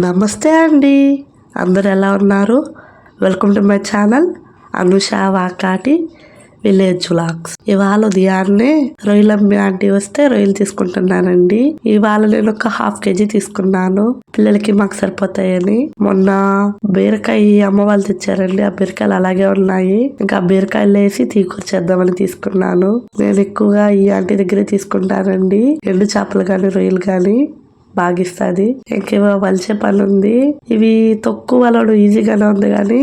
నమస్తే అండి. అందరు ఎలా ఉన్నారు? Welcome to my channel Anusha Vakati village vlogs ఇవాళ ఉదయాన్నే రొయ్యలమ్మి ఆంటీ వస్తే రొయ్యలు తీసుకుంటున్నానండి ఇవాళ నేను ఒక హాఫ్ కేజీ తీసుకున్నాను. పిల్లలకి మాకు సరిపోతాయని. మొన్న బీరకాయ అమ్మ వాళ్ళు తెచ్చారండి. ఆ బీరకాయలు అలాగే ఉన్నాయి. ఇంకా ఆ బీరకాయలు వేసి తీకూర్చేద్దామని తీసుకున్నాను. నేను ఎక్కువగా ఈ ఆంటీ దగ్గరే తీసుకుంటానండి. ఎండు చేపలు కానీ రొయ్యలు కానీ బాగిస్తుంది. ఇంకేమో వలిచే పని ఉంది ఇవి తొక్కు వలడు ఈజీగానే ఉంది కానీ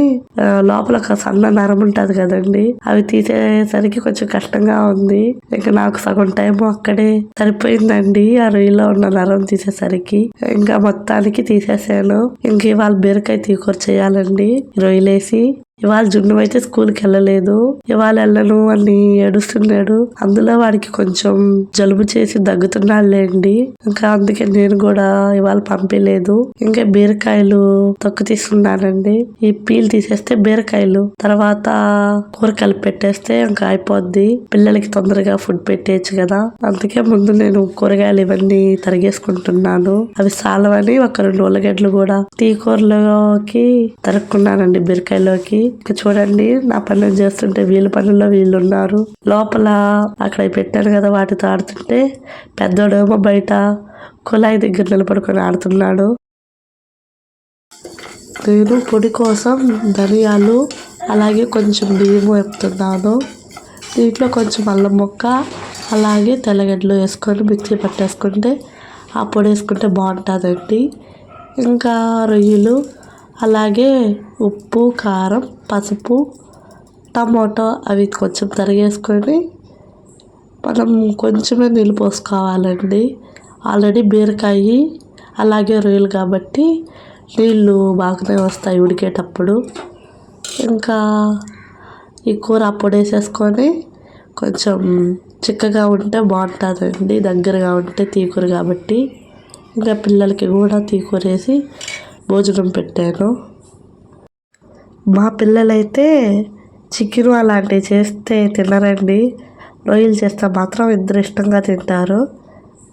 లోపల ఒక సన్న నరం ఉంటుంది కదండి. అవి తీసేసరికి కొంచెం కష్టంగా ఉంది. ఇంకా నాకు సగం టైం అక్కడే సరిపోయిందండి ఆ రొయ్యలో ఉన్న నరం తీసేసరికి. ఇంకా మొత్తానికి తీసేసాను. ఇంక ఇవాళ బీరకాయ తీకూర చేయాలండి. రొయ్యలేసి ఇవాళ జున్ను అయితే స్కూల్కి వెళ్ళలేదు. ఇవాళ వెళ్ళను అని ఏడుస్తున్నాడు. అందులో వాడికి కొంచెం జలుబు చేసి దగ్గుతున్నాడులేండి. ఇంకా అందుకే నేను కూడా ఇవాళ పంపించలేదు. ఇంకా బీరకాయలు తొక్కు తీసుకున్నానండి ఈ పీల్ తీసేస్తే బీరకాయలు తర్వాత కూర కలిపి పెట్టేస్తే ఇంకా అయిపోద్ది. పిల్లలకి తొందరగా ఫుడ్ పెట్టేయచ్చు కదా. అందుకే ముందు నేను కూరగాయలు ఇవన్నీ తరిగేసుకుంటున్నాను. అవి సాలవని ఒక రెండు ఉల్లగడ్డలు కూడా టీ కూరలోకి తరుక్కున్నానండి బీరకాయలోకి. ఇక చూడండి నా పనులు చేస్తుంటే వీళ్ళ పనుల్లో వీళ్ళు ఉన్నారు లోపల అక్కడ పెట్టాను కదా వాటితో ఆడుతుంటే పెద్దోడేమో బయట కుళాయి దగ్గర నిలబడుకొని ఆడుతున్నాడు. నేను పొడి కోసం ధనియాలు అలాగే కొంచెం బియ్యం వేపుతున్నాను. దీంట్లో కొంచెం అల్లం ముక్క అలాగే తెల్లగడ్డలు వేసుకొని మిక్సీ పట్టేసుకుంటే ఆ పొడి వేసుకుంటే బాగుంటుందండి. ఇంకా రొయ్యలు అలాగే ఉప్పు కారం పసుపు టమాటో అవి కొంచెం తరిగేసుకొని మనం కొంచెమే నీళ్ళు పోసుకోవాలండి. ఆల్రెడీ బీరకాయ అలాగే రొయ్యలు కాబట్టి నీళ్ళు బాగానే వస్తాయి ఉడికేటప్పుడు. ఇంకా ఈ కూర అప్పుడు వేసేసుకొని కొంచెం చిక్కగా ఉంటే బాగుంటుందండి. దగ్గరగా ఉంటే తీకూర కాబట్టి. ఇంకా పిల్లలకి కూడా తీకూరేసి భోజనం పెట్టాను. మా పిల్లలైతే చికెన్ అలాంటివి చేస్తే తినరండి. రొయ్యలు చేస్తే మాత్రం ఇద్దరు ఇష్టంగా తింటారు.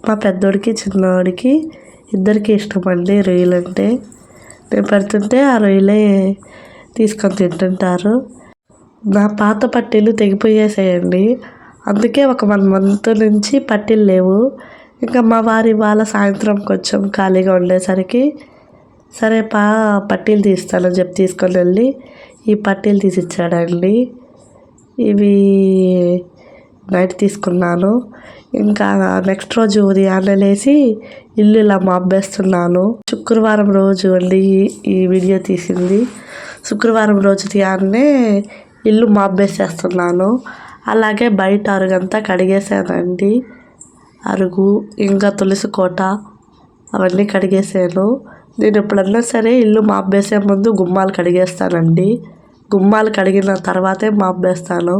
మా పెద్దోడికి చిన్నోడికి ఇద్దరికి ఇష్టం అండి రొయ్యలు అంటే నేను పెడుతుంటే ఆ రొయ్యలే తీసుకొని తింటుంటారు. నా పాత పట్టీలు తెగిపోయేసాయండి. అందుకే ఒక వన్ మంత్ నుంచి పట్టీలు లేవు. ఇంకా మా వారి వాళ్ళ సాయంత్రం కొంచెం ఖాళీగా ఉండేసరికి సరే పా పట్టీలు తీస్తానని చెప్పి తీసుకొని వెళ్ళి ఈ పట్టీలు తీసి ఇచ్చాడండి. ఇవి నైట్ తీసుకున్నాను. ఇంకా నెక్స్ట్ రోజు ఉదయాన్నే లేచి ఇల్లు ఇలా మాపేస్తున్నాను. శుక్రవారం రోజు అండి ఈ- ఈ వీడియో తీసింది. శుక్రవారం రోజు ఉదయాన్నే ఇల్లు మాపేసేస్తున్నాను. అలాగే బయట అరుగంతా కడిగేసానండి అరుగు ఇంకా తులసి కోట అవన్నీ కడిగేసాను నేను ఎప్పుడన్నా సరే ఇల్లు మాపేసే వేసే ముందు గుమ్మాలు కడిగేస్తానండి. గుమ్మాలు కడిగిన తర్వాతే మాపేస్తాను.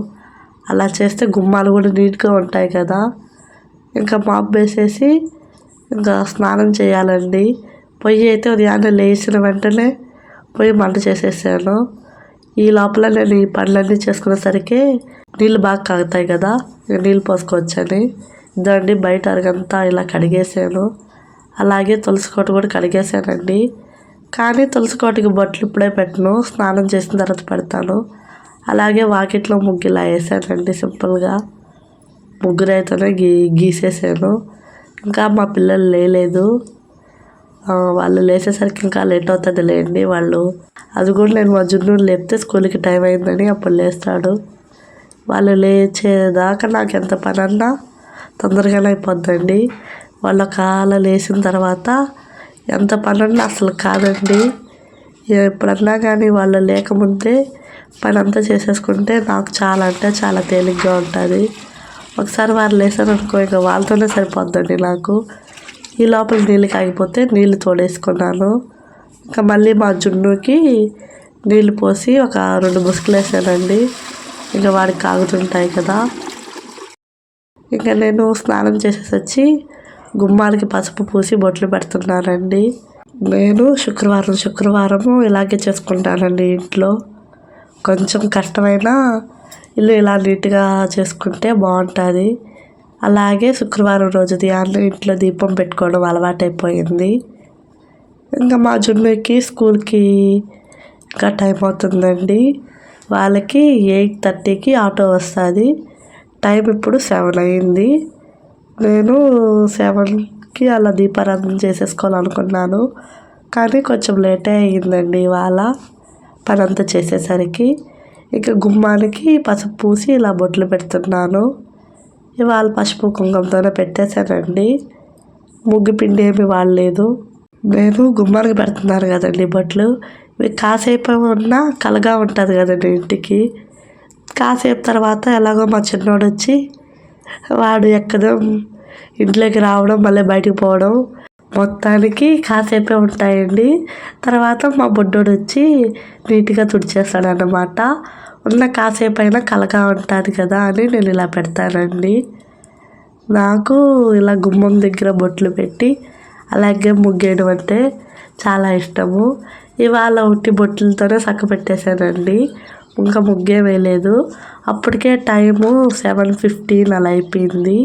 అలా చేస్తే గుమ్మాలు కూడా నీట్గా ఉంటాయి కదా. ఇంకా మాపేసేసి ఇంకా స్నానం చేయాలండి. పొయ్యి అయితే ఉదయాన్నే లేచిన వెంటనే పొయ్యి మంట చేసేసాను. ఈ లోపల నేను ఈ పనులన్నీ చేసుకునేసరికి నీళ్ళు బాగా కాగుతాయి కదా. నీళ్ళు పోసుకోవచ్చని. ఇదండి బయట అరగంతా ఇలా కడిగేసాను. అలాగే తులసి కోట కూడా కడిగేసానండి కానీ తులసి కోటకి బొట్లు ఇప్పుడే పెట్టను స్నానం చేసిన తర్వాత పెడతాను. అలాగే వాకిట్లో ముగ్గు ఇలా వేసానండి సింపుల్గా. ముగ్గురైతేనే గీ గీసేసాను. ఇంకా మా పిల్లలు లేలేదు. వాళ్ళు లేచేసరికి ఇంకా లేట్ అవుతుంది లేండి వాళ్ళు. అది కూడా నేను మా జున్ను లేపితే స్కూల్కి టైం అయిందని అప్పుడు లేస్తాడు. వాళ్ళు లేచేదాకా నాకు ఎంత పని అన్నా తొందరగానే అయిపోద్దండి. వాళ్ళ కాల లేచిన తర్వాత ఎంత పని అసలు కాదండి. ఎప్పుడన్నా కానీ వాళ్ళు లేకముందే పని అంతా చేసేసుకుంటే నాకు చాలా అంటే చాలా తేలిగ్గా ఉంటుంది. ఒకసారి వారు లేసారు అనుకో ఇంకా వాళ్ళతోనే సరిపోద్దండి నాకు. ఈ లోపల నీళ్ళు కాగిపోతే నీళ్ళు తోడేసుకున్నాను. ఇంకా మళ్ళీ మా జున్నుకి నీళ్ళు పోసి ఒక రెండు ముసుగులు వేసానండి. ఇంకా వాడికి కాగుతుంటాయి కదా. ఇంకా నేను స్నానం చేసేసి వచ్చి గుమ్మాలకి పసుపు పూసి బొట్లు పెడుతున్నానండి నేను శుక్రవారం శుక్రవారము ఇలాగే చేసుకుంటానండి ఇంట్లో. కొంచెం కష్టమైనా ఇల్లు ఇలా నీట్గా చేసుకుంటే బాగుంటుంది. అలాగే శుక్రవారం రోజు ధ్యానం ఇంట్లో దీపం పెట్టుకోవడం అలవాటైపోయింది. ఇంకా మా జున్నుకి స్కూల్కి ఇంకా టైం అవుతుందండి. వాళ్ళకి ఎయిట్ థర్టీకి ఆటో వస్తుంది. టైం ఇప్పుడు సెవెన్ అయింది. నేను సెవెన్కి అలా దీపారాధన చేసేసుకోవాలనుకున్నాను. కానీ కొంచెం లేటే అయ్యిందండి ఇవాళ. పనంతా చేసేసరికి ఇక గుమ్మానికి పసుపు పూసి ఇలా బొట్లు పెడుతున్నాను. ఇవాళ పసుపు కుంకుమతోనే పెట్టేశానండి. ముగ్గు పిండి ఏమి వాడలేదు. నేను గుమ్మానికి పెడుతున్నాను కదండి బొట్లు. ఇవి కాసేపు ఉన్నా కలగా ఉంటుంది కదండి ఇంటికి. కాసేపు తర్వాత ఎలాగో మా చిన్నోడు వచ్చి వాడు ఎక్కడం ఇంట్లోకి రావడం మళ్ళీ బయటికి పోవడం మొత్తానికి కాసేపే ఉంటాయండి. తర్వాత మా బుడ్డోడు వచ్చి నీట్గా తుడిచేస్తాడు అన్నమాట ఉన్న కాసేపు అయినా కలగా ఉంటుంది కదా అని నేను ఇలా పెడతానండి. నాకు ఇలా గుమ్మం దగ్గర బొట్లు పెట్టి అలాగే ముగ్గేయడం అంటే చాలా ఇష్టము. ఇవాళ ఉట్టి బొట్లతోనే సక్క పెట్టేశానండి. ఇంకా ముగ్గే వేయలేదు. అప్పటికే టైము సెవెన్ ఫిఫ్టీన్ అలా అయిపోయింది.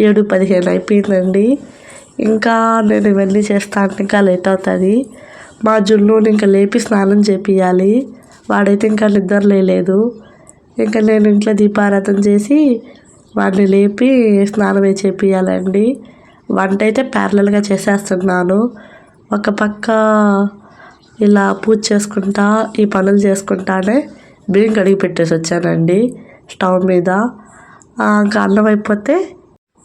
ఏడు పదిహేను అయిపోయిందండి. ఇంకా నేను ఇవన్నీ చేస్తాను ఇంకా లేట్ అవుతుంది. మా జున్నుని ఇంకా లేపి స్నానం చేపియాలి వాడైతే ఇంకా నిద్ర లేదు ఇంకా నేను ఇంట్లో దీపారాధన చేసి వాడిని లేపి స్నానం చేపియాలండి వంట అయితే ప్యారలల్గా చేసేస్తున్నాను. ఒక పక్క ఇలా పూజ చేసుకుంటా ఈ పనులు చేసుకుంటానే బియ్యం కడిగి పెట్టేసి వచ్చానండి. స్టవ్ మీద. ఇంకా అన్నం అయిపోతే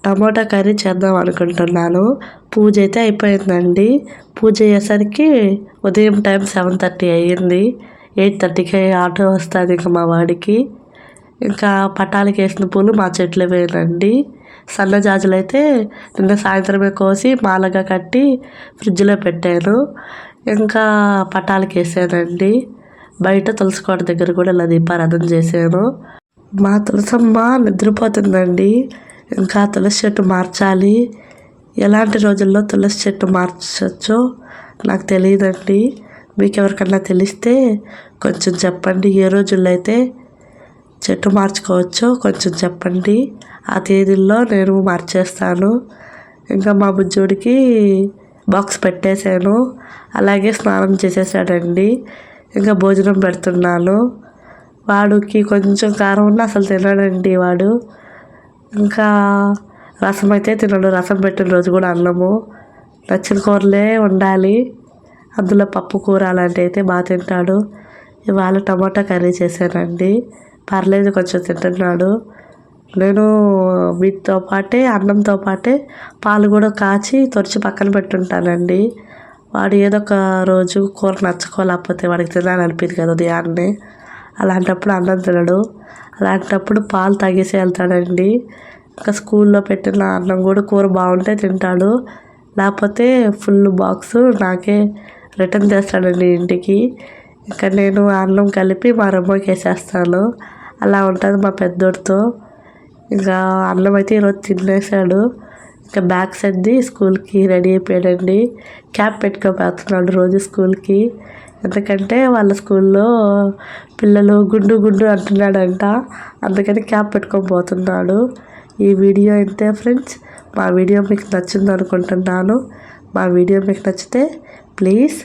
టమాటా కర్రీ చేద్దాం అనుకుంటున్నాను. పూజ అయితే అయిపోయిందండి. పూజ అయ్యేసరికి ఉదయం టైం సెవెన్ థర్టీ అయ్యింది. ఎయిట్ థర్టీకి ఆటో వస్తుంది ఇంకా మా వాడికి. ఇంకా పట్టాలకి వేసిన పూలు మా చెట్లు వేయనండి. సన్నజాజులు అయితే నిన్న సాయంత్రమే కోసి మాలగా కట్టి ఫ్రిడ్జ్లో పెట్టాను. ఇంకా పట్టాలకి వేసానండి. బయట తులసి కోట దగ్గర కూడా ఇలా దీపారాధన చేశాను. మా తులసమ్మ నిద్రపోతుందండి. ఇంకా తులసి చెట్టు మార్చాలి. ఎలాంటి రోజుల్లో తులసి చెట్టు మార్చచ్చో నాకు తెలియదండి. మీకు ఎవరికన్నా తెలిస్తే కొంచెం చెప్పండి. ఏ రోజుల్లో అయితే చెట్టు మార్చుకోవచ్చో కొంచెం చెప్పండి. ఆ తేదీల్లో నేను మార్చేస్తాను. ఇంకా మా బుజ్జుడికి బాక్స్ పెట్టేశాను. అలాగే స్నానం చేసేసాడండి. ఇంకా భోజనం పెడుతున్నాను. వాడికి కొంచెం కారం ఉన్న అసలు తినడండి వాడు. ఇంకా రసం అయితే తినడు. రసం పెట్టిన రోజు కూడా అన్నము. నచ్చిన కూరలే ఉండాలి అందులో పప్పు కూర అలాంటివి అయితే బాగా తింటాడు. ఇవాళ టమాటా కర్రీ చేశానండి. పర్లేదు కొంచెం తింటున్నాడు. నేను వీటితో పాటే అన్నంతో పాటే పాలు కూడా కాచి తొరిచి పక్కన పెట్టుంటానండి. వాడు ఏదో ఒక రోజు కూర నచ్చుకోలేకపోతే వాడికి తినాలని అనిపింది కదా ఉదయాన్నే. అలాంటప్పుడు అన్నం తినడు. అలాంటప్పుడు పాలు తాగేసి వెళ్తాడండి. ఇంకా స్కూల్లో పెట్టిన అన్నం కూడా కూర బాగుంటే తింటాడు. లేకపోతే ఫుల్ బాక్స్ నాకే రిటర్న్ చేస్తాడండి ఇంటికి. ఇంకా నేను అన్నం కలిపి మా రమ్మకి వేసేస్తాను. అలా ఉంటుంది మా పెద్దోడితో. ఇంకా అన్నం అయితే ఈరోజు తినేసాడు. ఇంకా బ్యాగ్ సర్ది స్కూల్కి రెడీ అయిపోయాడండి. క్యాప్ పెట్టుకోబోతున్నాడు రోజు స్కూల్కి. ఎందుకంటే వాళ్ళ స్కూల్లో పిల్లలు గుండు గుండు అంటున్నాడంట. అందుకని క్యాప్ పెట్టుకొని పోతున్నాడు ఈ వీడియో అయితే ఫ్రెండ్స్ మా వీడియో మీకు నచ్చింది అనుకుంటున్నాను. మా వీడియో మీకు నచ్చితే please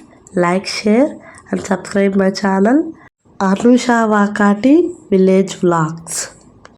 like share and subscribe my channel. Anusha Vakati village vlogs.